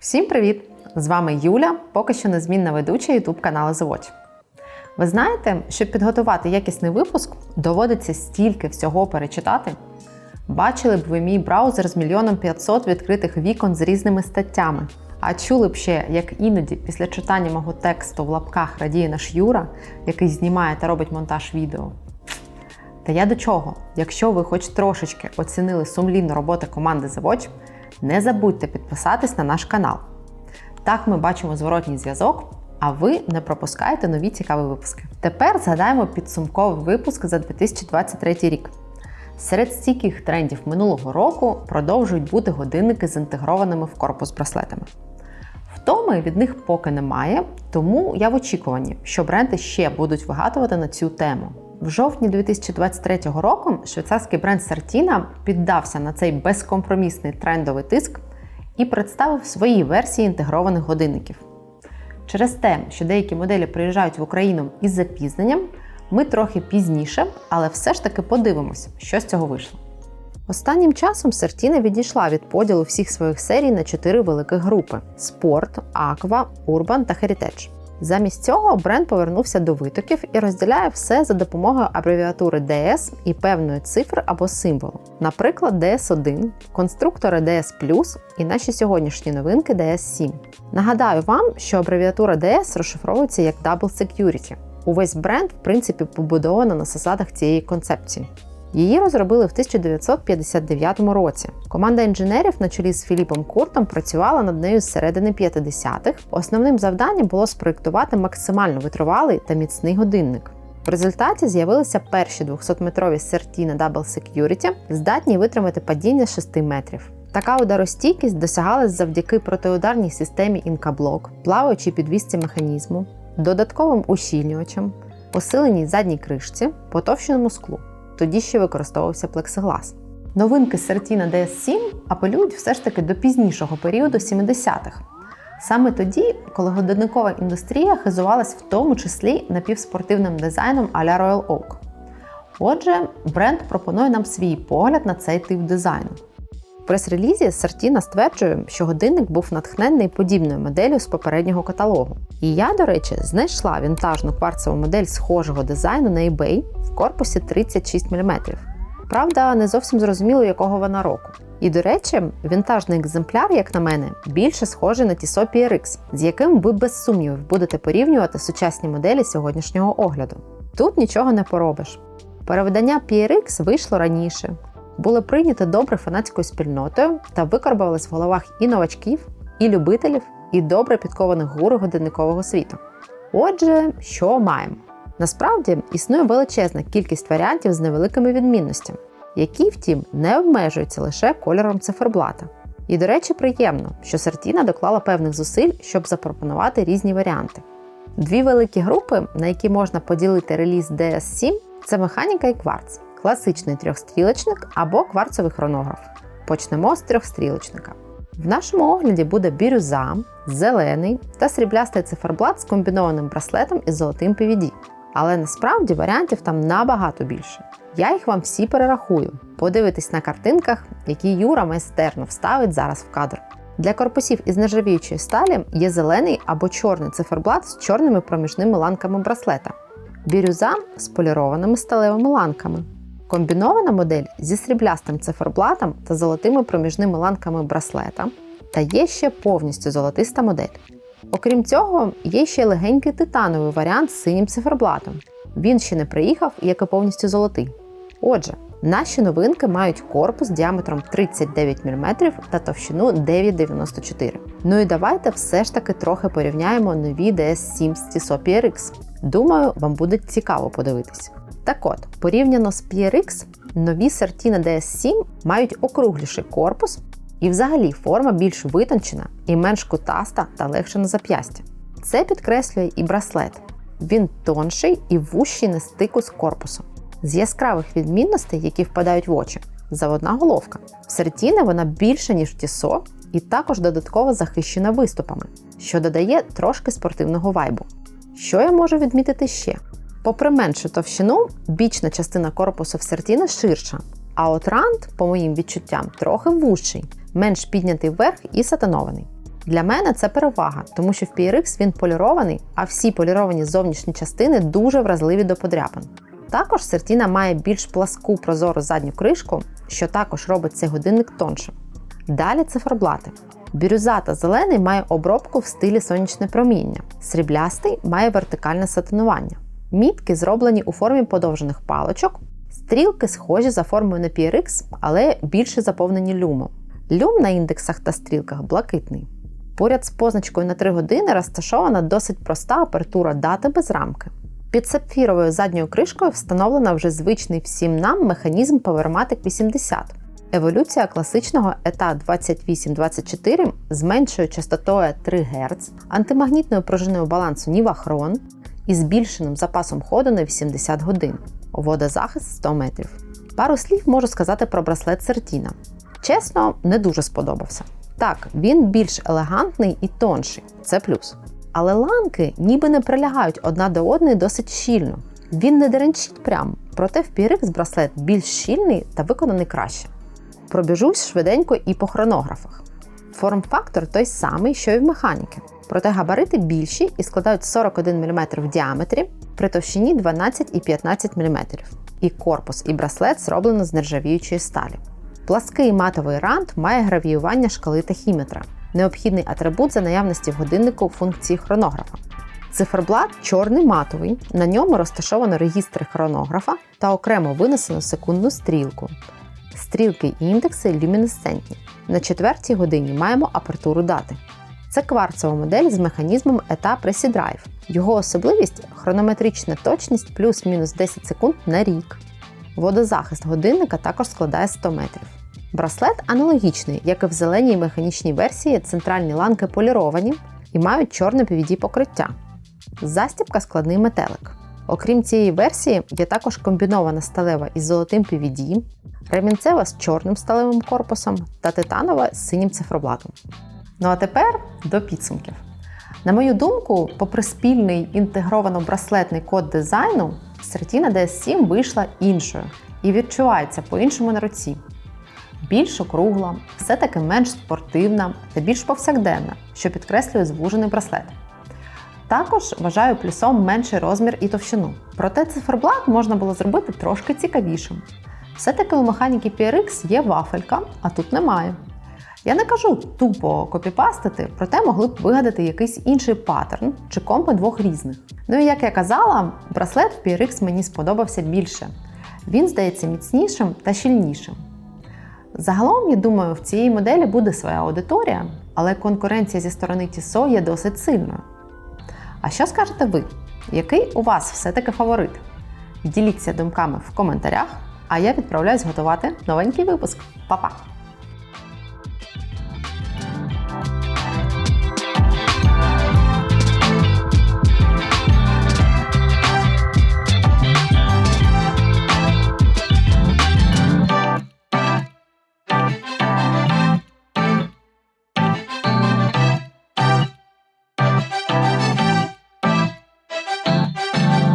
Всім привіт! З вами Юля, поки що незмінна ведуча YouTube каналу Watch. Ви знаєте, щоб підготувати якісний випуск, доводиться стільки всього перечитати. Бачили б ви мій браузер з мільйоном 500 відкритих вікон з різними статтями. А чули б ще, як іноді після читання мого тексту в лапках радіє наш Юра, який знімає та робить монтаж відео. Та я до чого? Якщо ви хоч трошечки оцінили сумлінну роботу команди The Watch, не забудьте підписатись на наш канал. Так ми бачимо зворотній зв'язок, а ви не пропускаєте нові цікаві випуски. Тепер згадаємо підсумковий випуск за 2023 рік. Серед стійких трендів минулого року продовжують бути годинники з інтегрованими в корпус браслетами. Втоми від них поки немає, тому я в очікуванні, що бренди ще будуть вигадувати на цю тему. В жовтні 2023 року швейцарський бренд Sartina піддався на цей безкомпромісний трендовий тиск і представив свої версії інтегрованих годинників. Через те, що деякі моделі приїжджають в Україну із запізненням, ми трохи пізніше, але все ж таки подивимося, що з цього вийшло. Останнім часом Сертіна відійшла від поділу всіх своїх серій на чотири великих групи: Спорт, Аква, Урбан та Heritage. Замість цього бренд повернувся до витоків і розділяє все за допомогою абревіатури DS і певної цифри або символу. Наприклад, DS1, конструктори DS і наші сьогоднішні новинки DS7. Нагадаю вам, що абревіатура DS розшифровується як Double Security. Увесь бренд, в принципі, побудовано на засадах цієї концепції. Її розробили в 1959 році. Команда інженерів на чолі з Філіпом Куртом працювала над нею з середини 50-х. Основним завданням було спроєктувати максимально витривалий та міцний годинник. В результаті з'явилися перші 200-метрові Certina Double Security, здатні витримати падіння 6 метрів. Така ударостійкість досягалась завдяки протиударній системі інкаблок, плаваючій підвісці механізму, додатковим ущільнювачам, посиленій задній кришці, потовщеному склу тоді ще використовувався плексиглас. Новинки Certina DS7 апелюють все ж таки до пізнішого періоду 70-х. Саме тоді, коли годинникова індустрія хизувалась в тому числі напівспортивним дизайном а-ля Royal Oak. Отже, бренд пропонує нам свій погляд на цей тип дизайну. В прес-релізі Сартіна стверджує, що годинник був натхнений подібною моделлю з попереднього каталогу. І я, до речі, знайшла вінтажну кварцеву модель схожого дизайну на eBay в корпусі 36 мм. Правда, не зовсім зрозуміло, якого вона року. І, до речі, вінтажний екземпляр, як на мене, більше схожий на Tissot PRX, з яким ви без сумнівів будете порівнювати сучасні моделі сьогоднішнього огляду. Тут нічого не поробиш. Переведення PRX вийшло раніше, було прийнято добре фанатською спільнотою та викарбувалось в головах і новачків, і любителів, і добре підкованих гуру годинникового світу. Отже, що маємо? Насправді існує величезна кількість варіантів з невеликими відмінностями, які, втім, не обмежуються лише кольором циферблата. І, до речі, приємно, що Сартіна доклала певних зусиль, щоб запропонувати різні варіанти. Дві великі групи, на які можна поділити реліз DS7, це механіка і кварц, класичний трьохстрілочник або кварцевий хронограф. Почнемо з трьохстрілочника. В нашому огляді буде бірюза, зелений та сріблястий циферблат з комбінованим браслетом із золотим PVD. Але насправді варіантів там набагато більше. Я їх вам всі перерахую. Подивитись на картинках, які Юра майстерно вставить зараз в кадр. Для корпусів із нержавіючої сталі є зелений або чорний циферблат з чорними проміжними ланками браслета, бірюза з полірованими сталевими ланками. Комбінована модель зі сріблястим циферблатом та золотими проміжними ланками браслета, та є ще повністю золотиста модель. Окрім цього, є ще легенький титановий варіант з синім циферблатом. Він ще не приїхав, як і повністю золотий. Отже, наші новинки мають корпус діаметром 39 мм та товщину 9,94 Ну і давайте все ж таки трохи порівняємо нові DS7 з PRX. Думаю, вам буде цікаво подивитись. Так от, порівняно з PRX, нові Certina DS7 мають округліший корпус і взагалі форма більш витончена і менш кутаста та легша на зап'ястя. Це підкреслює і браслет. Він тонший і вущий на стику з корпусом. З яскравих відмінностей, які впадають в очі, заводна головка. В Сертіни вона більша, ніж в Тісо, і також додатково захищена виступами, що додає трошки спортивного вайбу. Що я можу відмітити ще? Попри меншу товщину, бічна частина корпусу в Сертіни ширша, а от рант, по моїм відчуттям, трохи вужчий, менш піднятий вверх і сатанований. Для мене це перевага, тому що в PRX він полірований, а всі поліровані зовнішні частини дуже вразливі до подряпин. Також Сертіна має більш пласку прозору задню кришку, що також робить цей годинник тоншим. Далі циферблати. Бірюзата зелений має обробку в стилі сонячне проміння. Сріблястий має вертикальне сатинування. Мітки зроблені у формі подовжених паличок. Стрілки схожі за формою на PRX, але більше заповнені люмом. Люм на індексах та стрілках блакитний. Поряд з позначкою на 3 години розташована досить проста апертура дати без рамки. Під сапфіровою задньою кришкою встановлено вже звичний всім нам механізм Powermatic 80. Еволюція класичного ETA 2824 з меншою частотою 3 Гц, антимагнітною пружиною балансу Нівахрон і збільшеним запасом ходу на 80 годин. Водозахист 100 метрів. Пару слів можу сказати про браслет Сертіна. Чесно, не дуже сподобався. Так, він більш елегантний і тонший, це плюс. Але ланки ніби не прилягають одна до одної досить щільно. Він не деренчить прямо, проте в PRX браслет більш щільний та виконаний краще. Пробіжусь швиденько і по хронографах. Форм-фактор той самий, що й в механіки, проте габарити більші і складають 41 мм в діаметрі при товщині 12 і 15 мм. І корпус, і браслет зроблено з нержавіючої сталі. Плаский матовий рант має гравіювання шкали тахіметра, необхідний атрибут за наявності в годиннику функції хронографа. Циферблат чорний матовий, на ньому розташовано регістри хронографа та окремо винесено секундну стрілку. Стрілки і індекси люмінесцентні. На четвертій годині маємо апертуру дати. Це кварцова модель з механізмом Presi Drive. Його особливість хронометрична точність плюс-мінус 10 секунд на рік. Водозахист годинника також складає 100 метрів. Браслет аналогічний, як і в зеленій механічній версії, центральні ланки поліровані і мають чорне PVD покриття. Застібка складний метелик. Окрім цієї версії, є також комбінована сталева із золотим PVD, ремінцева з чорним сталевим корпусом та титанова з синім цифроблатом. Ну а тепер до підсумків. На мою думку, попри спільний інтегровано-браслетний код дизайну, Certina DS7 вийшла іншою і відчувається по-іншому на руці. Більш округла, все-таки менш спортивна та більш повсякденна, що підкреслює звужений браслет. Також вважаю плюсом менший розмір і товщину. Проте циферблат можна було зробити трошки цікавішим. Все-таки у механіки PRX є вафелька, а тут немає. Я не кажу тупо копіпастити, проте могли б вигадати якийсь інший паттерн чи компи двох різних. Ну і як я казала, браслет в PRX мені сподобався більше. Він здається міцнішим та щільнішим. Загалом, я думаю, в цієї моделі буде своя аудиторія, але конкуренція зі сторони Tissot є досить сильною. А що скажете ви? Який у вас все-таки фаворит? Діліться думками в коментарях, а я відправляюсь готувати новенький випуск. Па-па!